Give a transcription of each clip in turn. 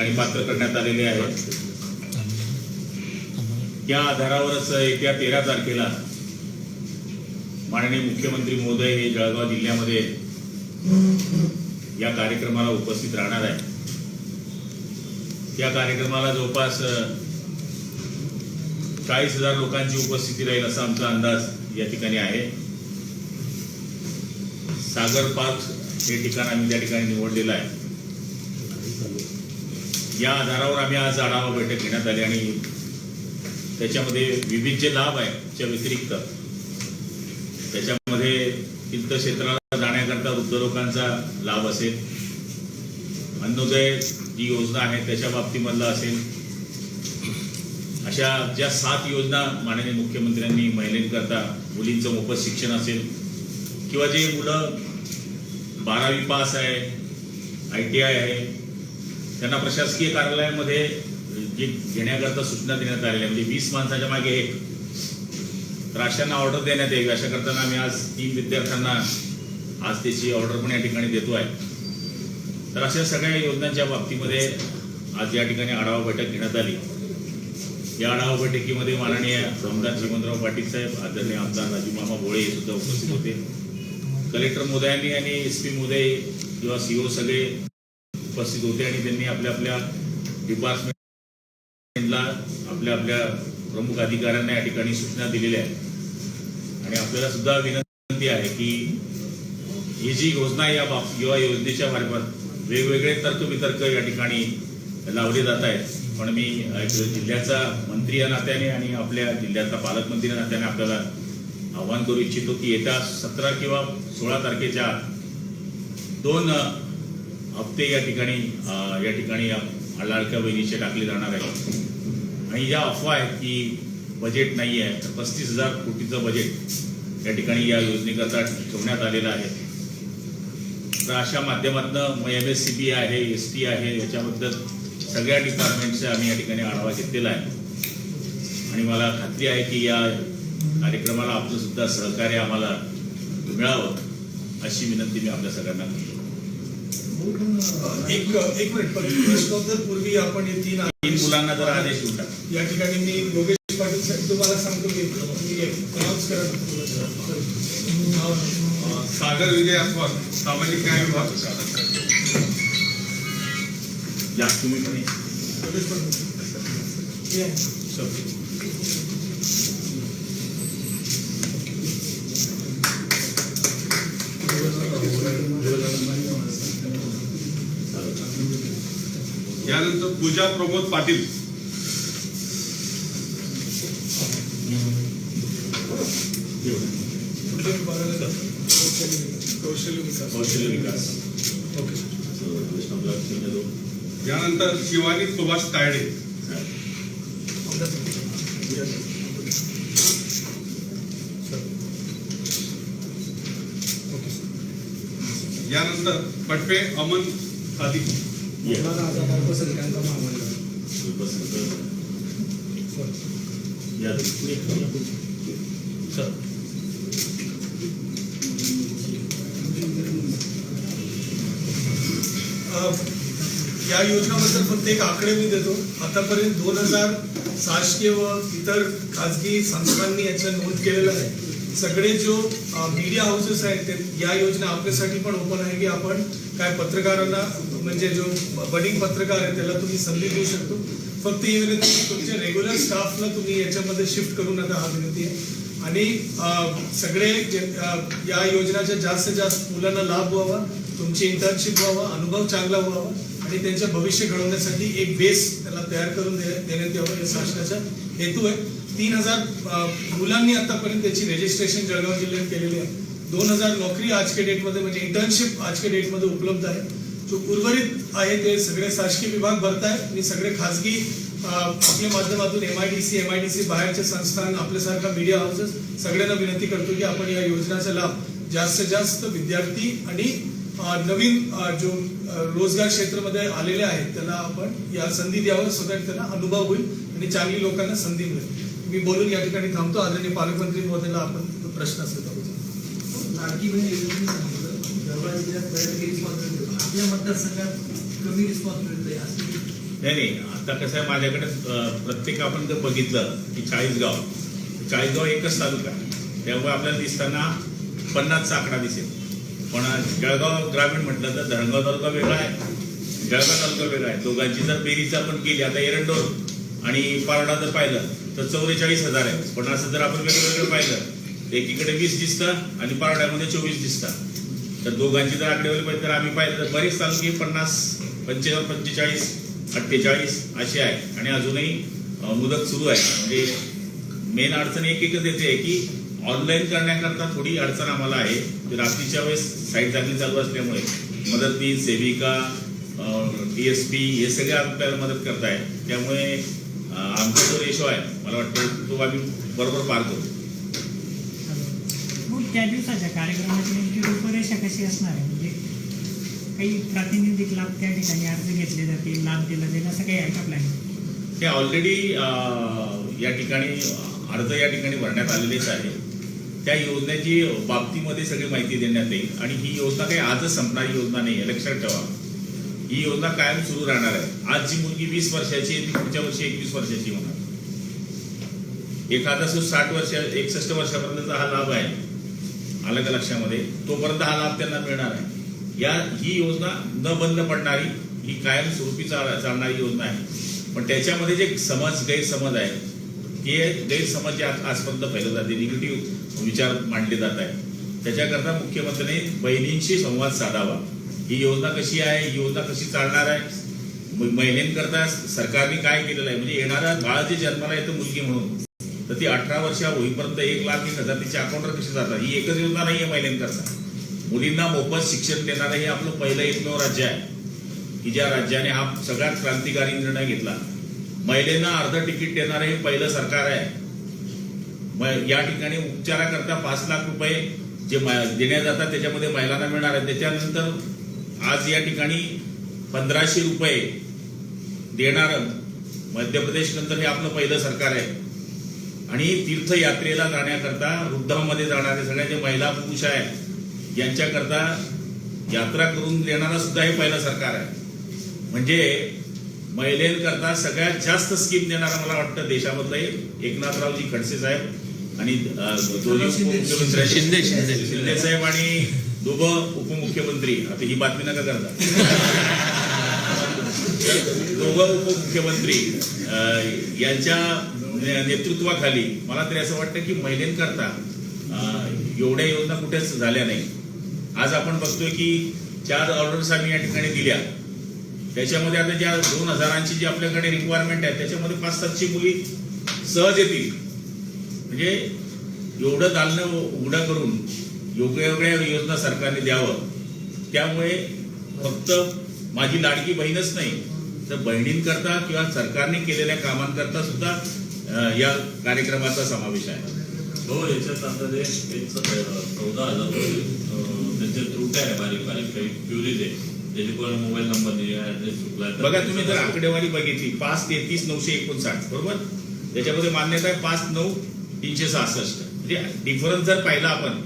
ठिकाणी पात्र करण्यात आलेले आहे. या आधारावरच येत्या तेरा तारखेला माननीय मुख्यमंत्री महोदय हे जळगाव जिल्ह्यामध्ये या कार्यक्रमाला उपस्थित राहणार आहे या कार्यक्रमाला जवळपास चाळीस हजार लोकांची उपस्थिती राहील असा आमचा अंदाज या ठिकाणी आहे. सागर पार्क हे ठिकाण आम्ही त्या ठिकाणी निवडलेलं आहे. या आधारावर आम्ही आज आढावा बैठक घेण्यात आली आणि त्याच्यामध्ये विविध जे लाभ आहे त्या व्यतिरिक्त त्याच्यामध्ये तीर्थक्षेत्राला जाण्याकरता वृद्ध लोकांचा लाभ असेल अन्नोदय जी योजना आहे त्याच्या बाबतीमधला असेल अशा ज्या सात योजना माननीय मुख्यमंत्र्यांनी महिलेंकरता मुलींचं मोफत शिक्षण असेल किंवा जे मुलं बारावी पास आहे आय टी आय आहे त्यांना प्रशासकीय कार्यालयामध्ये जे घेण्याकरता सूचना देण्यात आलेल्या म्हणजे वीस माणसाच्या मागे एक. राशांना ऑर्डर देण्यात यावी अशा करताना आम्ही आज तीन विद्यार्थ्यांना आज त्याची ऑर्डर पण या ठिकाणी देतो आहे. तर अशा सगळ्या योजनांच्या बाबतीमध्ये आज या ठिकाणी आढावा बैठक घेण्यात आली. या आढावा बैठकीमध्ये माननीय रामदास श्रीमंतराव पाटील साहेब आदरणीय आमदार राजूमामा भोळे हे सुद्धा उपस्थित होते. कलेक्टर मोदयांनी आणि एस पी मोदय किंवा सीओ सगळे उपस्थित होते आणि त्यांनी आपल्या आपल्या डिपार्टमेंटला आपल्या आपल्या प्रमुख अधिकाऱ्यांना या ठिकाणी सूचना दिलेल्या आहेत. आणि आपल्याला सुद्धा विनंती आहे की ही जी योजना या बाब किंवा योजनेच्या मार्फत वेगवेगळे तर्कवितर्क या ठिकाणी लावले जात आहेत. पण मी एक जिल्ह्याचा मंत्री या नात्याने आणि आपल्या जिल्ह्याचा पालकमंत्री या नात्याने आपल्याला आव्हान करू इच्छितो की येत्या सतरा किंवा सोळा तारखेच्या दोन हप्ते या ठिकाणी या ठिकाणी लाडक्या बहिणीचे टाकले जाणार आहे आणि या अफवा आहेत की बजेट नाही आहे. तर पस्तीस हजार कोटीचं बजेट या ठिकाणी या योजनेकरता ठेवण्यात आलेलं आहे. तर अशा माध्यमातून एम एस सी बी आहे एस टी आहे याच्याबद्दल सगळ्या डिपार्टमेंटचा आम्ही या ठिकाणी आढावा घेतलेला आहे. आणि मला खात्री आहे की या कार्यक्रमाला आपलं सुद्धा सहकार्य आम्हाला मिळावं अशी विनंती मी आपल्या सगळ्यांना करतो. एक एक मिनिट पण प्रश्नोत्तर पूर्वी आपण हे तीन तीन मुलांना जर आदेश देऊ टाका. या ठिकाणी मी योगेश पाटील साहेब तुम्हाला सांगतो की मी अनाऊन्स करा सागर विजय अस्वाल सामाजिक न्याय विभाग या तुम्ही पण. योगेश पाटील ये. यानंतर पूजा प्रमोद पाटील? कौशल्य विकास. कौशल्य विकास. ओके वैष्णवला चिन्ह देऊ. यानंतर शिवानी सुभाष तायडे ओके यानंतर पटपे अमन सादी या. उपसंघ उपसंघ. या पुढे. चल. अ, या योजनाबद्दल फक्त एक आकडे मी देतो आतापर्यंत दोन हजार शासकीय व इतर खाजगी संस्थांनी याचं नोंद केलेलं आहे सगळे जो मीडिया हाऊसेस आहेत ते या योजना आपल्यासाठी पण ओपन आहे की आपण काय पत्रकारांना म्हणजे जो बडिंग पत्रकार आहे त्याला तुम्ही संधी देऊ शकतो. फक्त ही विनंती तुमच्या रेग्युलर स्टाफला तुम्ही याच्यामध्ये शिफ्ट करू नका हा विनंती आहे. आणि सगळे या योजनाच्या जास्तीत जास्त मुलांना लाभ व्हावा तुमची इंटर्नशिप व्हावा अनुभव चांगला व्हावा आणि त्यांचे भविष्य घडवण्यासाठी एक बेस त्याला तयार करून देण्यात यावं हे शासनाचा हेतू आहे. तीन हजार मुलांनी आतापर्यंत त्याची रजिस्ट्रेशन जळगाव जिल्ह्यात केलेली आहे. दोन हजार नोकरी आजच्या डेटमध्ये म्हणजे इंटर्नशिप आजच्या डेटमध्ये उपलब्ध आहे. जो उर्वरित आहे ते सगळे शासकीय विभाग भरत आहेत आणि सगळे खाजगी आपल्या माध्यमातून M I D C M I D C बाहेरचे संस्थान आपल्यासारखा मीडिया हाऊसेस सगळ्यांना विनंती करतो की आपण या योजनाचा लाभ जास्तीत जास्त विद्यार्थी आणि नवीन जो रोजगार क्षेत्रामध्ये आलेले आहेत त्याला आपण या संधी द्यावं सो दॅट त्यांना अनुभव होईल आणि चांगली लोकांना संधी मिळेल. मी बोलून या ठिकाणी थांबतो. आदरणीय पालकमंत्री महोदयाला आपण प्रश्न असेल आपल्या मतदारसंघात कमी रिस्पॉन्स मिळतोय असं नाही नाही आता कसं आहे माझ्याकडे प्रत्येक आपण जर बघितलं की चाळीसगाव चाळीसगाव एकच तालुका त्यामुळे आपल्याला दिसताना पन्नासचा आकडा दिसेल. पण जळगाव ग्रामीण म्हटलं तर धरणगाव तालुका वेगळा आहे. जळगाव तालुका वेगळा आहे. दोघांची जर बेरीज आपण केली आता एरंडोर आणि पारडा जर पाहिलं तर चौवेचाळीस हजार आहे. पण असं जर आपण वेगवेगळं पाहिलं. एकीकडे वीस दिसतं आणि पारड्यामध्ये चोवीस दिसतात तर दोघांची जर आकडेवारी पाहिजे तर आम्ही पाहिलं तर बरेच तालुके पन्नास पंचेचाळीस पंचेचाळीस अठ्ठेचाळीस असे आहे. आणि अजूनही मुदत सुरू आहे. म्हणजे मेन अडचण एक एकच येते आहे की ऑनलाईन करण्याकरता थोडी अडचण आम्हाला आहे. रात्रीच्या वेळेस साईट चांगली चालू असल्यामुळे मदतनीस सेविका डी एस पी हे सगळे आपल्याला मदत करताय त्यामुळे आमचा जो रेशो आहे मला वाटतं तो आम्ही बरोबर पार करू. त्या दिवसाच्या कार्यक्रमाची नेमकी रूपरेषा कशी असणार आहे? म्हणजे काही प्रातिनिधिक लाभ त्या ठिकाणी अर्ज घेतले जातील लाभ दिला जाईल असं काही आहे का प्लॅन ते ऑलरेडी या ठिकाणी अर्ज या ठिकाणी भरण्यात आलेलेच आहे. त्या योजनेची बाबतीमध्ये सगळी माहिती देण्यात येईल. आणि ही योजना काही आजच संपणारी योजना नाही आहे लक्षात ठेवा. ही योजना कायम सुरू राहणार आहे. आज जी मुलगी वीस वर्षाची आहे ती पुढच्या वर्षी एकवीस वर्षाची होणार. एखादा सो साठ वर्ष एकसष्ट वर्षापर्यंतचा हा लाभ आहे आलं का लक्षामध्ये तोपर्यंत हा लाभ त्यांना मिळणार आहे या ही योजना न बंद पडणारी ही कायम स्वरूपी चाल- चालणारी योजना आहे. पण त्याच्यामध्ये जे समज गैरसमज आहे ते गैरसमज जे आज- आजपर्यंत फैलत जाते निगेटिव्ह विचार मांडले जात आहे त्याच्याकरता मुख्यमंत्र्यांनी बहिणींशी संवाद साधावा. ही योजना कशी आहे? ही योजना कशी चालणार आहे? म- महिलांकरता सरकारने काय केलेलं आहे? म्हणजे येणारा बाळ जे जन्माला येतं मुलगी म्हणून. तर ती अठरा वर्षा होईपर्यंत एक लाख एक हजार तिच्या अकाउंटवर कशी जातात? ही एकच योजना नाही आहे महिलांकरता. मुलींना मोफत शिक्षण देणारं हे आपलं पहिलं एकमेव राज्य आहे. की ज्या राज्याने हा सगळ्यात क्रांतिकारी निर्णय घेतला. महिलेंना अर्ध तिकीट देणारं हे पहिलं सरकार आहे. या ठिकाणी उपचाराकरता पाच लाख रुपये जे म- देण्यात जातात त्याच्यामध्ये महिलांना मिळणार आहे. त्याच्यानंतर आज या ठिकाणी पंधराशे रुपये देणारं मध्य प्रदेश नंतर हे आपलं पहिलं सरकार आहे. आणि तीर्थयात्रेला जाण्याकरता वृद्धामध्ये जाणारे सगळ्या जे महिला पुरुष आहेत यांच्याकरता यात्रा करून देणारा सुद्धा हे पहिलं सरकार आहे म्हणजे महिलांकरता सगळ्यात जास्त स्कीम देणारा मला वाटतं देशामधलं हे एकनाथरावजी खडसे साहेब आणि दोन्ही. शिंदे, शिंदे. शिंदे साहेब आणि दोघं उपमुख्यमंत्री आता ही बातमी नका करता दोघं उपमुख्यमंत्री अं, यांच्या म्हणजे नेतृत्वाखाली. मला तरी असं वाटतं की महिलेंकरता एवढ्या योजना कुठेच झाल्या नाही. आज आपण बघतोय की चार ऑर्डर्स आम्ही या ठिकाणी दिल्या. त्याच्यामध्ये आता ज्या दोन हजारांची जी आपल्याकडे रिक्वायरमेंट आहे त्याच्यामध्ये पाच सातशे मुली सहज येतील. म्हणजे एवढं दालनं उघडं करून योग्य वेगळ्या योजना सरकारने द्यावं. त्यामुळे फक्त माझी लाडकी बहीणच नाही तर बहिणींकरता किंवा सरकारने केलेल्या कामांकरता सुद्धा या कार्यक्रमाचा समावेश आहे. हो याच्यात आता एक चौदा हजार त्यांचे त्रुट्या आहे बारीक बारीक काही क्युरीज आहे ज्याचे कोण मोबाईल नंबर चुकला बघा तुम्ही जर आकडेवारी बघितली पाच तेहतीस नऊशे एकोणसाठ बरोबर? त्याच्यामध्ये मान्यता आहे पाच नऊ तीनशे सहासष्ट. म्हणजे डिफरन्स जर पाहिला आपण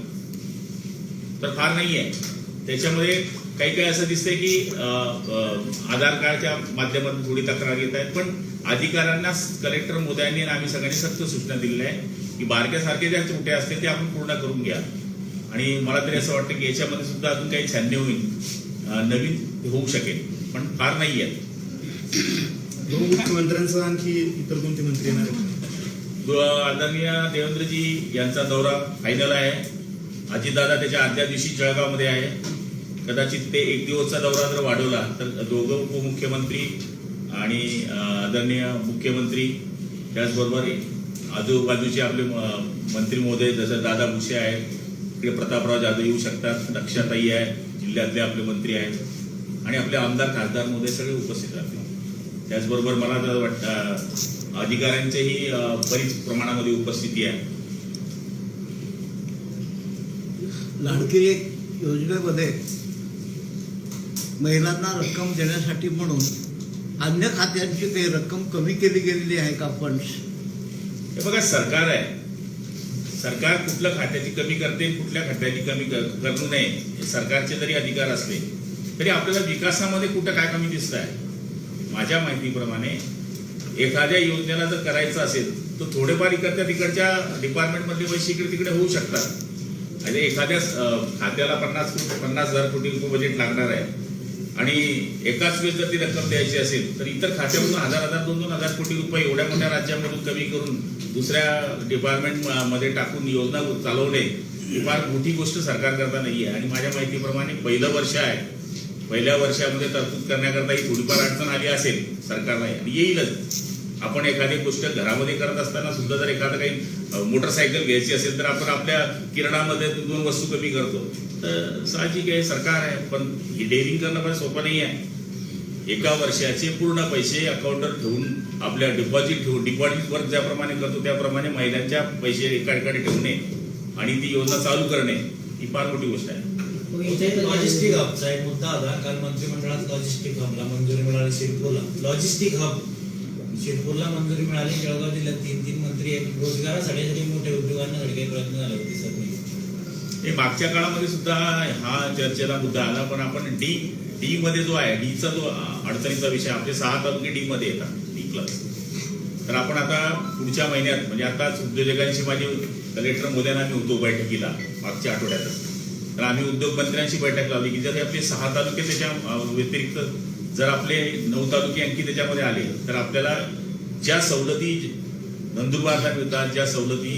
तर फार नाही आहे त्याच्यामध्ये काही काही असं दिसतंय की आधार कार्डच्या माध्यमातून थोडी तक्रार येत आहेत पण अधिकाऱ्यांना कलेक्टर मोदयांनी आणि आम्ही सगळ्यांनी सक्त सूचना दिलेल्या आहे की बारक्यासारखे ज्या त्रुट्या असतील ते आपण पूर्ण करून घ्या. आणि मला तरी असं वाटतं की याच्यामध्ये सुद्धा अजून काही छान्य होईल. नवीन होऊ शकेल. पण फार नाही आहेत. मुख्यमंत्र्यांसह आणखी इतर कोणते मंत्री येणार आदरणीय देवेंद्रजी यांचा दौरा फायनल आहे. अजितदादा त्याच्या आदल्या दिवशी जळगावमध्ये आहे. कदाचित ते एक दिवसचा दौरा जर वाढवला तर दोघं उपमुख्यमंत्री आणि आदरणीय मुख्यमंत्री त्याचबरोबर आजूबाजूचे आपले मंत्री महोदय जसं दादा भुसे आहेत इकडे प्रतापराव जाधव येऊ शकतात दक्षाताई आहे जिल्ह्यातले आपले मंत्री आहेत आणि आपले आमदार खासदार महोदय सगळे उपस्थित राहतील. त्याचबरोबर मला तर वाटतं अधिकाऱ्यांचीही बरीच प्रमाणामध्ये उपस्थिती आहे. लाडकी योजनेमध्ये महिलांना रक्कम देण्यासाठी म्हणून अन्य खात्यांची काही रक्कम कमी केली गेलेली आहे का फंड्स हे बघा सरकार आहे. सरकार कुठल्या खात्याची कमी करते कुठल्या खात्याची कमी करू नये सरकारचे जरी अधिकार असले तरी आपल्याला विकासामध्ये कुठं काय कमी दिसत आहे माझ्या माहितीप्रमाणे एखाद्या योजनेला जर करायचं असेल तर थोडेफार इकडच्या तिकडच्या डिपार्टमेंटमधले पैसे इकडे तिकडे होऊ शकतात. म्हणजे एखाद्या खात्याला पन्नास पन्नास हजार कोटी रुपये बजेट लागणार आहे. आणि एकाच वेळेस जर ती रक्कम द्यायची असेल तर इतर खात्यामधून हजार हजार दोन दोन हजार कोटी रुपये एवढ्या मोठ्या राज्यामधून कमी करून दुसऱ्या डिपार्टमेंटमध्ये टाकून योजना चालवणे ही फार मोठी गोष्ट सरकार करता नाही आहे आणि माझ्या माहितीप्रमाणे पहिलं वर्ष आहे. पहिल्या वर्षामध्ये तरतूद करण्याकरता ही थोडीफार अडचण आली असेल सरकारला. आणि येईलच. आपण एखादी गोष्ट घरामध्ये करत असताना सुद्धा जर एखादं काही मोटरसायकल घ्यायची असेल तर आपण आपल्या किरणामध्ये दोन वस्तू कमी करतो. तर साहजिक आहे सरकार आहे पण ही डेअरिंग करणं पण सोपं नाही आहे एका वर्षाचे पूर्ण पैसे अकाउंटवर ठेवून आपल्या डिपॉझिट ठेवून डिपॉझिट वर्क ज्याप्रमाणे करतो त्याप्रमाणे महिलांच्या पैसे एका ठिकाणी ठेवणे आणि ती योजना चालू करणे ही फार मोठी गोष्ट आहे. इथे लॉजिस्टिक हबचा एक मुद्दा होता काल मंत्रिमंडळात लॉजिस्टिक हबला मंजुरी मिळाली शिरपूरला. लॉजिस्टिक हब शिरपूरला मंजुरी मिळाली जळगाव जिल्ह्यात तीन तीन मंत्री आहेत रोजगारासाठी मोठ्या उद्योगांना काही प्रयत्न झाले होते सर. हे मागच्या काळामध्ये सुद्धा हा चर्चेला मुद्दा आला पण आपण डी डी मध्ये जो आहे डीचा जो अडचणीचा विषय आपले सहा तालुके डी मध्ये येतात डी प्लस तर आपण आता पुढच्या महिन्यात म्हणजे आताच उद्योजकांशी माझी कलेक्टर मोद्यांना आम्ही होतो बैठकीला मागच्या आठवड्यातच तर आम्ही उद्योगमंत्र्यांशी बैठक लावली की जर आपले सहा तालुके त्याच्या व्यतिरिक्त जर आपले नऊ तालुके आणखी त्याच्यामध्ये आले तर आपल्याला ज्या सवलती नंदुरबारला मिळतात ज्या सवलती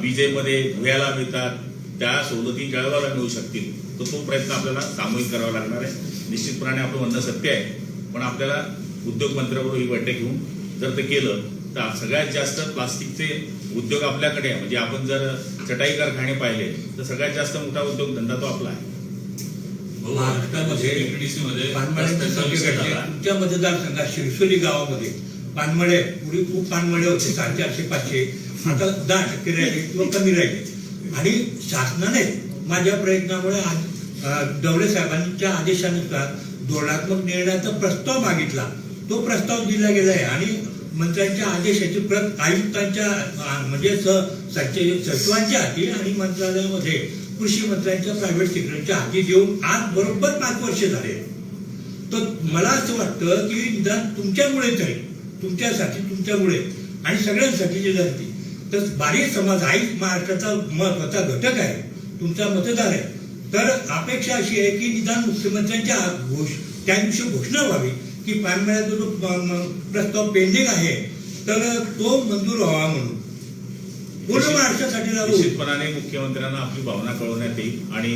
विजेमध्ये धुळ्याला मिळतात त्या सवलती जळगावला मिळू शकतील. तर तो प्रयत्न आपल्याला सामूहिक करावा लागणार आहे. निश्चितपणे आपलं म्हणणं सत्य आहे. पण आपल्याला उद्योग मंत्र्याबरोबर ही बैठक घेऊन जर ते केलं तर सगळ्यात जास्त प्लास्टिकचे उद्योग आपल्याकडे आहे. म्हणजे आपण जर चटाई कारखाने पाहिले तर सगळ्यात जास्त मोठा उद्योग धंदा तो आपला आहे. तुमच्या मतदारसंघात शिरसोली गावामध्ये पानमळे पूर्वी खूप पानमळे होते साडेचारशे पाचशे. आता दहा टक्के राहिले किंवा कमी राहिले. आणि शासनाने माझ्या प्रयत्नामुळे आज अं, डवळे साहेबांच्या आदेशानुसार धोरणात्मक निर्णयाचा प्रस्ताव मागितला. तो प्रस्ताव दिला गेला आहे आणि मंत्र्यांच्या आदेशाची प्रत आयुक्तांच्या म्हणजे सचिवांच्या हाती आणि मंत्रालयामध्ये कृषी मंत्र्यांच्या प्रायव्हेट सेक्रेटरीच्या हाती देऊन आज बरोबर पाच वर्ष झाले. तर मला असं वाटतं की निदान तुमच्यामुळे तरी तुमच्यासाठी तुमच्यामुळे आणि सगळ्यांसाठी जे झाली तर बारी समाज हा एक महाराष्ट्राचा महत्त्वाचा घटक आहे. तुमचा मतदार आहे. तर अपेक्षा अशी आहे की निदान मुख्यमंत्र्यांच्या घोष त्या दिवशी घोषणा व्हावी की पानमळ्याचा जो प्रस्ताव पेंडिंग आहे तर तो मंजूर व्हावा म्हणून. पूर्ण महाराष्ट्रासाठी लागू. निश्चितपणाने मुख्यमंत्र्यांना आपली भावना कळवण्यात येईल आणि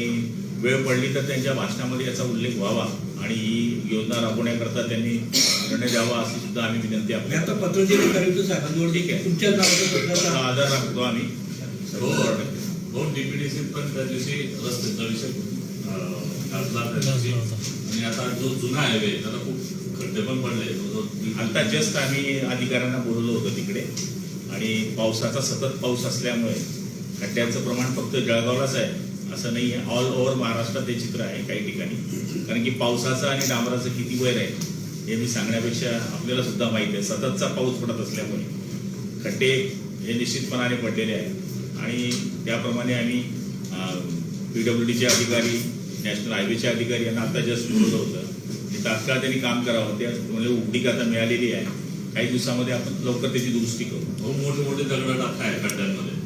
वेळ पडली तर त्यांच्या भाषणामध्ये याचा उल्लेख व्हावा. आणि ही योजना राबवण्याकरता त्यांनी निर्णय द्यावा अशी सुद्धा आम्ही विनंती मी आपल्या आता पत्र दिलं करायचं साहेबांजवळ ठीक आहे. तुमच्या नावाचं आदर राखतो आम्ही. हो. हो. डीपीडीसी पण त्या दिवशी रस्त्याचा विषय अं, काढला त्या दिवशी. आणि आता जो जुना हायवे त्याला खूप खड्डे पण पडले. आता जस्ट आम्ही अधिकाऱ्यांना बोलवलं होतं तिकडे. आणि पावसाचा सतत पाऊस असल्यामुळे खड्ड्यांचं प्रमाण फक्त जळगावलाच आहे. असं नाही आहे ऑल ओव्हर महाराष्ट्रात ते चित्र आहे काही ठिकाणी. कारण की पावसाचं आणि डांबराचं किती वैर आहे हे मी सांगण्यापेक्षा आपल्याला सुद्धा माहिती आहे. सततचा पाऊस पडत असल्यामुळे खड्डे हे निश्चितपणाने पडलेले आहेत. आणि त्याप्रमाणे आम्ही पी डब्ल्यू डीचे अधिकारी नॅशनल हायवेचे अधिकारी यांना आता जस्ट बोलवलं होतं. की तात्काळ त्यांनी काम करावं ते म्हणजे उघडीक आता मिळालेली आहे. काही दिवसामध्ये आपण लवकर त्याची दुरुस्ती करू. हो मोठे मोठे दगड टाकताय खड्ड्यांमध्ये.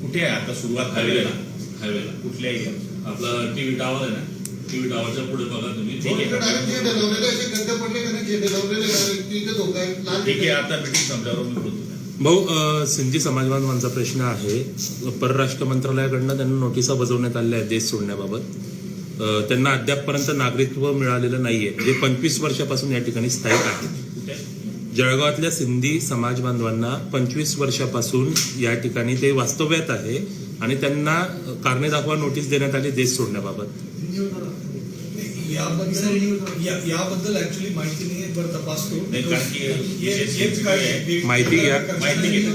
कुठे आहे? आता सुरुवात हायवेला हायवेला हायवेला कुठल्या एरियात आपला टीव्ही टावर आहे ना टीव्ही टावरच्या पुढे बघा तुम्ही. ठीक आहे. ठीक आता मिटिंग संपल्यावर मी बोलतो. भाऊ सिंधी समाज बांधवांचा प्रश्न आहे. परराष्ट्र मंत्रालयाकडनं त्यांना नोटिसा बजावण्यात आल्या आहेत देश सोडण्याबाबत. त्यांना अद्यापपर्यंत नागरिकत्व मिळालेलं नाहीये. जे पंचवीस वर्षापासून या ठिकाणी स्थायिक आहेत. जळगावातल्या सिंधी समाज बांधवांना पंचवीस वर्षापासून या ठिकाणी ते वास्तव्यात आहे. आणि त्यांना कारणे दाखवा नोटीस देण्यात आली देश सोडण्याबाबत. याबद्दल या- याबद्दल ऍक्च्युली माहिती नाही बरं तपासतो. हे- आहे? माहिती घ्या. माहिती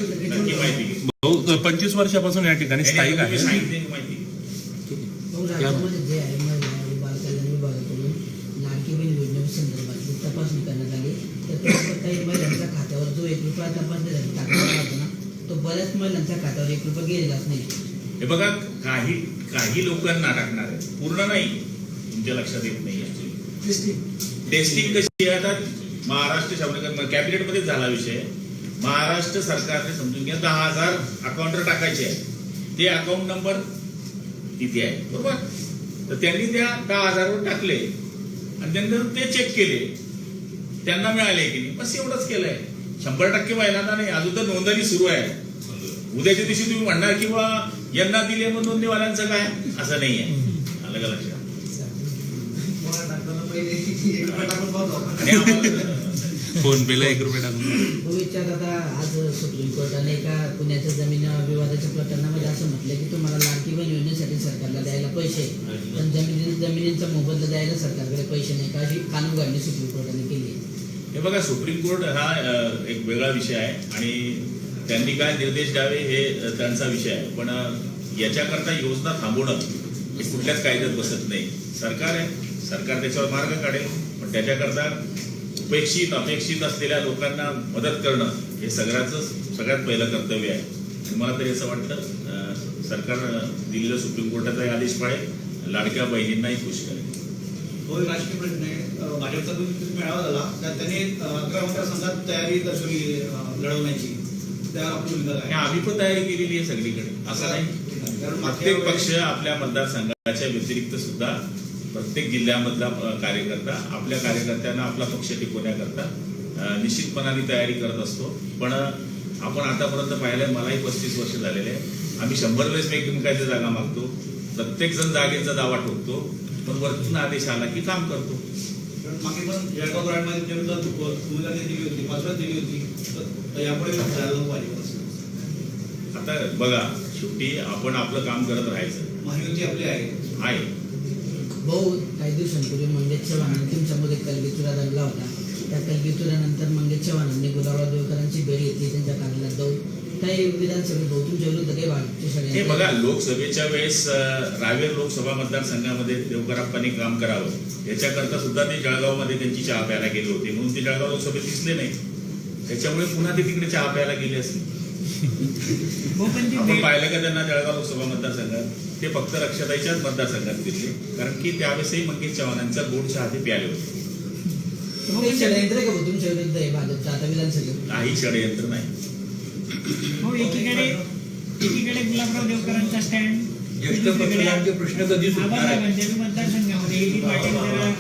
पंचवीस वर्षापासून या ठिकाणी स्थायिक आहे. तपासणी करण्यात आली. तर काही महिलांच्या खात्यावर जो एक रुपया तपासणीसाठी टाकलेला होता ना तो बऱ्याच महिलांच्या खात्यावर एक रुपया गेलेलाच नाही. हे बघा काही काही लोकांना टाकणार आहे. पूर्ण नाही. तुमच्या लक्षात येत नाही टेस्टिंग कशी आता? महाराष्ट्र शासन कॅबिनेटमध्येच झाला विषय. महाराष्ट्र सरकारने समजून घ्या दहा हजार अकाउंटवर टाकायचे आहे. ते अकाउंट नंबर तिथे आहे? बरोबर? तर त्यांनी त्या दहा हजारवर टाकले. आणि त्यानंतर ते चेक केले. त्यांना मिळाले की नाही? बस एवढंच केलंय. शंभर टक्के महिलांना नाही. अजून तर नोंदणी सुरू आहे. उद्याच्या दिवशी तुम्ही म्हणणार किंवा यांना दिले मग नोंदणीवाल्यांचं काय? असं नाही आहे आलं का लक्षात? आणि आम्हाला फोन पेला एक रुपये टाकून. भविष्यात आता आज सुप्रीम कोर्टाने एका पुण्याच्या जमीन विवादाच्या प्रकरणामध्ये असं म्हटलं की तुम्हाला लाडकी बहीण योजनेसाठी सरकारला द्यायला पैसे. पण जमिनी जमिनींचा मोबदला द्यायला सरकारकडे पैसे नाही. का? अशी कानून काढणी सुप्रीम कोर्टाने केली आहे. हे बघा सुप्रीम कोर्ट हा एक वेगळा विषय आहे. आणि त्यांनी काय निर्देश द्यावे हे त्यांचा विषय आहे. पण याच्याकरता योजना थांबवणं हे कुठल्याच कायद्यात बसत नाही. सरकार आहे. सरकार त्याच्यावर मार्ग काढेल. पण त्याच्याकरता उपेक्षित अपेक्षित असलेल्या लोकांना मदत करणं हे सगळ्याच सगळ्यात पहिलं कर्तव्य आहे. आणि मला तरी असं वाटतं? सरकार दिलेलं सुप्रीम कोर्टाचाही आदेश पाळेल. लाडक्या बहिणींनाही खुश करेल. तो राजकीय प्रश्न आहे. भाजपचा जो मेळावा झाला त्याने त्यांनी अकरा मतदारसंघात तयारी दर्शवली लढवण्याची. काय आम्ही पण तयारी केलेली आहे सगळीकडे. असं नाही. प्रत्येक पक्ष आपल्या मतदारसंघाच्या व्यतिरिक्त सुद्धा प्रत्येक जिल्ह्यामधला अ, कार्यकर्ता आपल्या कार्यकर्त्यांना आपला पक्ष टिकवण्याकरता अ, निश्चितपणाने तयारी करत असतो. पण अ, आपण आतापर्यंत पाहिलंय मलाही पस्तीस वर्ष झालेले आहे. आम्ही शंभर वेळेस एकमेकांच्या जागा मागतो. प्रत्येक जण जागेचा दावा ठोकतो. पण वरतून आदेश आला की काम करतो. मागे पण जळगाव ब्रँडमध्ये जर भूमिका ती दिली होती पाचव्यात दिली होती. तर यापुढे जायला पाहिजे. आता बघा शेवटी आपण आपलं काम करत राहायचं. महायुती आपली आहे. आहे. भाऊ काही दिवसांपूर्वी मंगेश चव्हाणांनी तुमच्यामध्ये कलगीतुरा दंगला होता. त्या कलगीतुरानंतर मंगेश चव्हाणांनी गुलाबराव देवकरांची भेट घेतली त्यांच्या कार्यालयात जाऊन काही विधानसभेत तुमच्या विरुद्ध काही वाटते हे बघा लोकसभेच्या वेळेस रावेर लोकसभा मतदारसंघामध्ये देवकराप्पांनी काम करावं. याच्याकरता सुद्धा ते जळगावमध्ये त्यांची चहा प्यायला गेले होते. म्हणून ते जळगाव लोकसभेत दिसले नाही. त्याच्यामुळे पुन्हा ते तिकडे चहा प्यायला गेले असतील. भाऊ पण ती आपण पाहिलं का त्यांना जळगाव लोकसभा मतदारसंघात? ते फक्त रक्षाताईच्याच मतदारसंघात दिसले. कारण की त्यावेळेसही मंगेश चव्हाणांचा गोड चहा ते प्याले होते. काही षडयंत्र का तुमच्या विरुद्ध आहे भाजपच्या आता विधानसभेत. काही षडयंत्र नाही. हो एकीकडे एकीकडे गुलाबराव देवकरांचा स्टँड ज्येष्ठ पत्रकारांचे प्रश्न कधी सुटणार आहेत? पंजाबी मतदारसंघामध्ये एटी पाटील जरा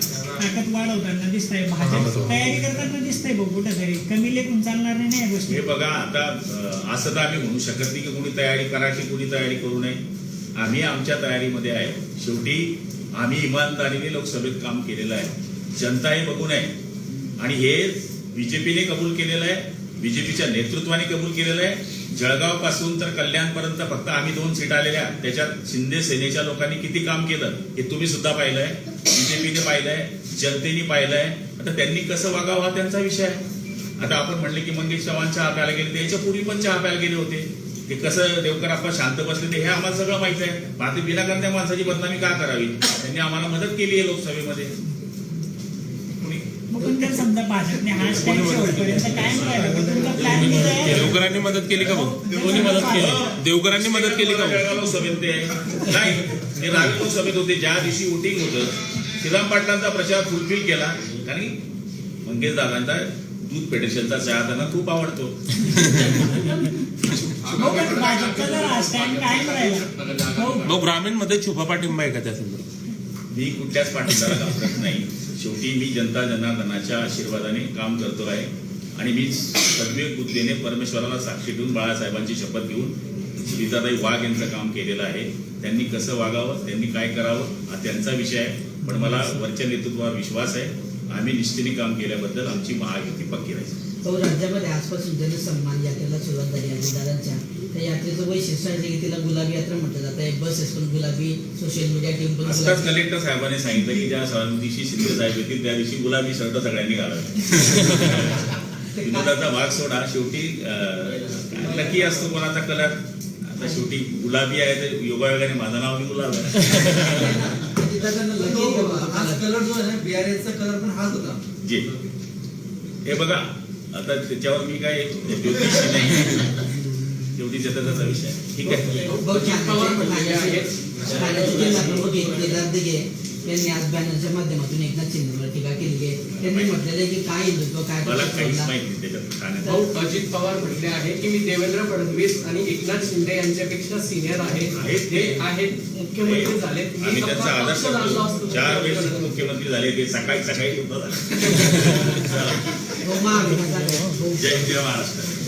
ताकद वाढवताना दिसत आहे भाजप तयारी करताना दिसतंय भाऊ कुठेतरी. कमी लेखून चालणार नाही ना या गोष्टी? हे बघा आता अ, असं तर आम्ही म्हणू शकत नाही की कोणी तयारी करा की कोणी तयारी करू नये. आम्ही आमच्या तयारीमध्ये आहे. शेवटी आम्ही इमानदारीने लोकसभेत काम केलेलं आहे. जनता हे बघू नये. आणि हे बीजेपीने कबूल केलेलं आहे. बीजेपीच्या नेतृत्वाने कबूल केलेलं आहे. जळगावपासून तर कल्याणपर्यंत फक्त आम्ही दोन सीट आलेल्या. त्याच्यात शिंदे सेनेच्या लोकांनी किती काम केलं हे तुम्ही सुद्धा पाहिलंय. बीजेपीने पाहिलंय जनतेने पाहिलंय. आता त्यांनी कसं वागावं हा त्यांचा विषय आहे. आता आपण म्हणले की मंगेश चव्हाण चहा प्यायला गेले त्याच्या पूर्वी पण चहा प्यायला गेले होते. ते कसं देवकर आपण शांत बसले ते हे आम्हाला सगळं माहीत आहे. मात्र विनाकारण त्या माणसाची बदनामी का करावी? त्यांनी आम्हाला मदत केली आहे लोकसभेमध्ये. कोणी मग पण जर समजा भाजपने हा स्टँड शेवटपर्यंत कायम राहिला तर तुमचा प्लॅन देवकरांनी मदत केली का भाऊ? कोणी मदत केली? देवकरांनी मदत केली का भाऊ? ते नाही ते लोकसभेत होते. ज्या दिवशी वोटिंग होतं श्रीराम पाटलांचा प्रचार फुलफिल केला. की मंगेश दादांचा दूध फेडरेशनचा चहा त्यांना खूप आवडतो. हो पण भाजपचा जर हा स्टँड कायम राहिला हो. भाऊ ग्रामीणमध्ये छुपा पाठिंबा आहे का त्या संदर्भात मी कुठल्याच पाठिंब्याला घाबरत नाही. शेवटी मी जनता जनार्दनाच्या आशीर्वादाने काम करतो आहे. आणि मी सद्विवेक बुद्धीने परमेश्वराला साक्षी ठेवून बाळासाहेबांची शपथ घेऊन सुनीताताई वाघ यांचं काम केलेलं आहे. त्यांनी कसं वागावं त्यांनी काय करावं हा त्यांचा विषय आहे. पण मला वरच्या नेतृत्वावर विश्वास आहे. आम्ही निष्ठेने काम केल्याबद्दल आमची महायुती पक्की राहील. राज्यामध्ये आजपासून जनसन्मान यात्रेला सुरुवात झाली आहे. दादांच्या त्या यात्रेचं वैशिष्ट्य आहे की तिला गुलाबी यात्रा म्हटलं जातं. एक बसेस पण गुलाबी सोशल मीडिया टीम पण आत्ताच कलेक्टर साहेबांनी सांगितलं की ज्या दिवशी शिंदे साहेब येतील त्या दिवशी गुलाबी शर्ट सगळ्यांनी घालावे. विनोदाचा भाग सोडा. शेवटी नक्की असतो कोणाचा कलर आता शेवटी गुलाबी आहे तर योगायोगाने माझं नाव मी गुलाब आहे? कलर जो आहे बिआरएसचा कलर पण हाच होता. जी. हे बघा आता त्याच्यावर मी काय ज्योतिषी नाही. शेवटी त्याचा त्याचा विषय. ठीक आहे? आज बॅनरच्या माध्यमातून एकनाथ शिंदेवर टीका केली त्यांनी म्हटलेलं की काय हिंदुत्व काय भाऊ अजित पवार म्हटले आहे की मी देवेंद्र फडणवीस आणि एकनाथ शिंदे यांच्यापेक्षा सिनियर आहे. आहेत ते. आहेत मुख्यमंत्री झाले आम्ही त्यांचा आदर करतो चार वेळेस मुख्यमंत्री झाले ते सकाळी सकाळी. जय जय महाराष्ट्र.